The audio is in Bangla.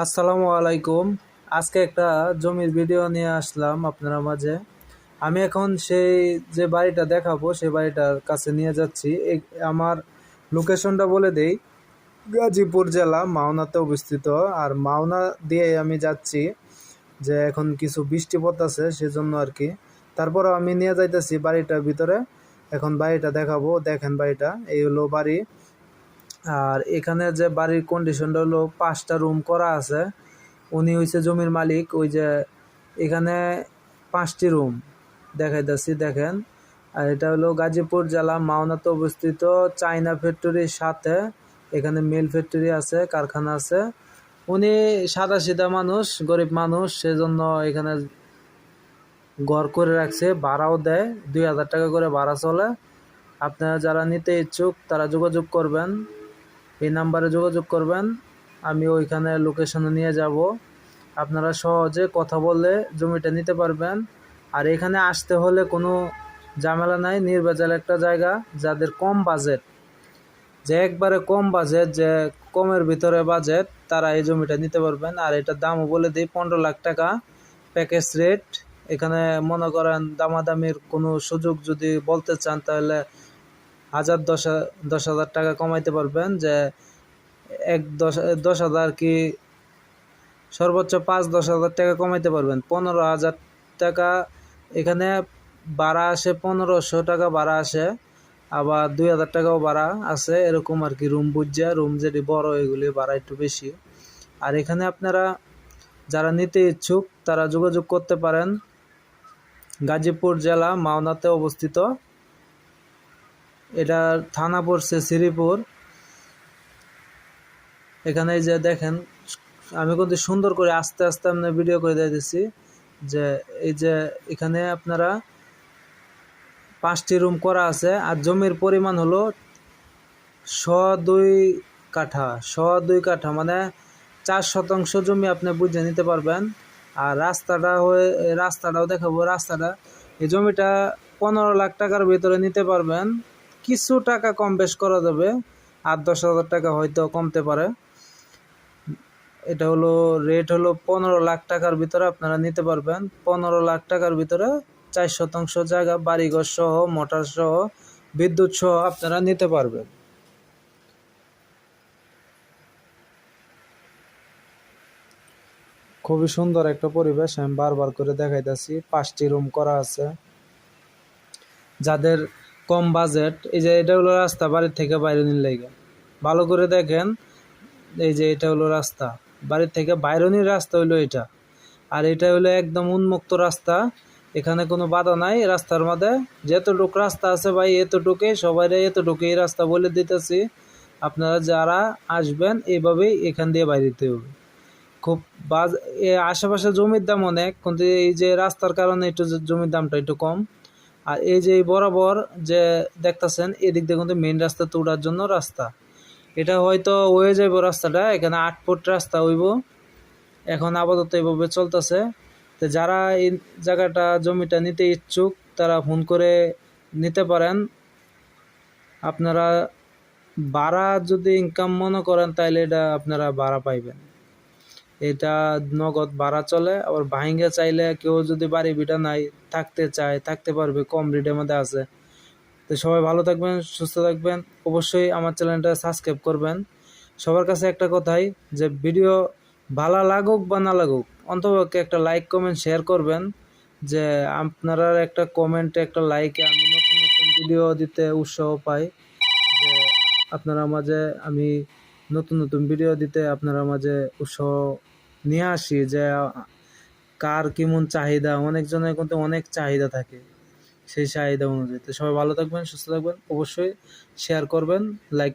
আসসালামু আলাইকুম। আজকে একটা জমির ভিডিও নিয়ে আসলাম আপনারা মাঝে। আমি এখন সেই যে বাড়িটা দেখাবো, সেই বাড়িটার কাছে নিয়ে যাচ্ছি। আমার লোকেশনটা বলে দেই, গাজীপুর জেলা মাওনাতে অবস্থিত। আর মাওনা দিয়ে আমি যাচ্ছি যে এখন কিছু বৃষ্টিপথ আছে, সেজন্য আর কি। তারপরও আমি নিয়ে যাইতেছি বাড়িটার ভিতরে। এখন বাড়িটা দেখাবো। দেখেন বাড়িটা, এই হলো বাড়ি। আর এখানে যে বাড়ির কন্ডিশনটা হলো পাঁচটা রুম করা আছে, উনি হইছে জমির মালিক, ওই যে এখানে পাঁচটি রুম দেখাইতেছি, দেখেন। আর এটা হলো গাজীপুর জেলা, মাওনাতে অবস্থিত চাইনা ফ্যাক্টরির সাথে। এখানে মিল ফ্যাক্টরি আছে, কারখানা আছে। উনি সাদা সিধা মানুষ, গরিব মানুষ, সেজন্য এখানে ঘর করে রাখছে, ভাড়াও দেয়, দুই হাজার টাকা করে ভাড়া চলে। আপনারা যারা নিতে ইচ্ছুক, তারা যোগাযোগ করবেন। এই নাম্বারে যোগাযোগ করবেন। আমি ওইখানে লোকেশনে নিয়ে যাব। আপনারা সহজে কথা বলে জমিটা নিতে পারবেন। আর এখানে আসতে হলে কোনো ঝামেলা নাই, নির্ভেজাল একটা জায়গা, যাদের কম বাজেট যে একবারে কম বাজেট যে কমের ভিতরে বাজেট তারা এই জমিটা নিতে পারবেন। আর এটার দামও বলে দিই, পনেরো লাখ টাকা। প্যাকেজ রেট এখানে মনে করেন দামাদামির কোনো সুযোগ যদি বলতে চান, তাহলে হাজার দশ দশ হাজার টাকা কমাইতে পারবেন যে এক দশ দশ হাজার কি সর্বোচ্চ পাঁচ, দশ হাজার টাকা কমাইতে পারবেন। পনেরো হাজার টাকা এখানে ভাড়া আসে পনেরোশো টাকা ভাড়া আসে, আবার দুই হাজার টাকাও ভাড়া আছে, এরকম আর কি রুম বুঝছে রুম যেটি বড়, এগুলি ভাড়া একটু বেশি। আর এখানে আপনারা যারা নিতে ইচ্ছুক, তারা যোগাযোগ করতে পারেন। গাজীপুর জেলা মাওনাতে অবস্থিত। এটা থানা পড়ছে শ্রীপুর। এখানে যে দেখেন, আমি কিন্তু সুন্দর করে আস্তে আস্তে আপনার ভিডিও করে দিতেছি যে এই যে এখানে আপনারা পাঁচটি রুম করা আছে আর জমির পরিমাণ হলো শ দুই কাঠা, শ দুই কাঠা মানে চার শতাংশ জমি আপনি বুঝে নিতে পারবেন। আর রাস্তাটা হয়ে, রাস্তাটাও দেখাবো, রাস্তাটা এই জমিটা পনেরো লাখ টাকার ভিতরে নিতে পারবেন। কিছু টাকা কম বেশ করা যাবে। আট, দশ হাজার টাকা হয়তো কমতে পারে। এটা হলো রেট হলো পনেরো লাখ টাকার ভিতরে আপনারা নিতে পারবেন। পনেরো লাখ টাকার ভিতরে চার শতাংশ জায়গা বাড়িঘর সহ, মোটর সহ, বিদ্যুৎ সহ আপনারা নিতে পারবেন। খুবই সুন্দর একটা পরিবেশ, আমি বারবার করে দেখাইতেছি। পাঁচটি রুম করা আছে। যাদের কম বাজেট। এই যে এটা হলো রাস্তা, বাড়ির থেকে বাইরে নিয়ে লেগে ভালো করে দেখেন, এই যে এটা হলো রাস্তা। বাড়ির থেকে বাইরনির রাস্তা হইল এটা। আর এটা হলো একদম উন্মুক্ত রাস্তা। এখানে কোনো বাধা নাই। রাস্তার মধ্যে যতটুক রাস্তা আছে ভাই, এতটুকুই। সবাই এই রাস্তা বলে দিতেছি। আপনারা যারা আসবেন, এইভাবেই এখান দিয়ে বাইরে দিতে হবে। খুব বাজ আশেপাশে জমির দাম অনেক, কিন্তু এই যে রাস্তার কারণে একটু জমির দামটা একটু কম। আর এই যে বরাবর যে দেখতাছেন, এদিক দিয়ে কিন্তু মেন রাস্তা তোড়ার জন্য রাস্তা। এটা হয়তো হয়ে যাইব রাস্তাটা, এখানে আট ফুট রাস্তা হইব। এখন আপাতত এইভাবে চলতেছে। তো যারা এই জায়গাটা, জমিটা নিতে ইচ্ছুক, তারা ফোন করে নিতে পারেন। আপনারা ভাড়া যদি ইনকাম মনে করেন তাহলে এটা আপনারা ভাড়া পাইবেন। এটা নগদ ভাড়া চলে, আবার ভাইঙ্গা চাইলে কেউ যদি বাড়ি বিটা নাই, থাকতে চায়, থাকতে পারবে, কম রেটের মধ্যে আছে। তো সবাই ভালো থাকবেন, সুস্থ থাকবেন। অবশ্যই আমার চ্যানেলটা সাবস্ক্রাইব করবেন। সবার কাছে একটা কথাই, যে ভিডিও ভালো লাগুক বা না লাগুক, অন্তপক্ষে একটা লাইক কমেন্ট শেয়ার করবেন। যে আপনারা একটা কমেন্টে একটা লাইকে আমি নতুন নতুন ভিডিও দিতে উৎসাহ পাই। যে আপনারা মাঝে আমি নতুন নতুন ভিডিও দিতে আপনারা মাঝে উৎসাহ নিয়ে আসি যে, কার কেমন চাহিদা অনেকজনের কিন্তু অনেক চাহিদা থাকে সেই চাহিদা অনুযায়ী। তো সবাই ভালো থাকবেন, সুস্থ থাকবেন, অবশ্যই শেয়ার করবেন লাইক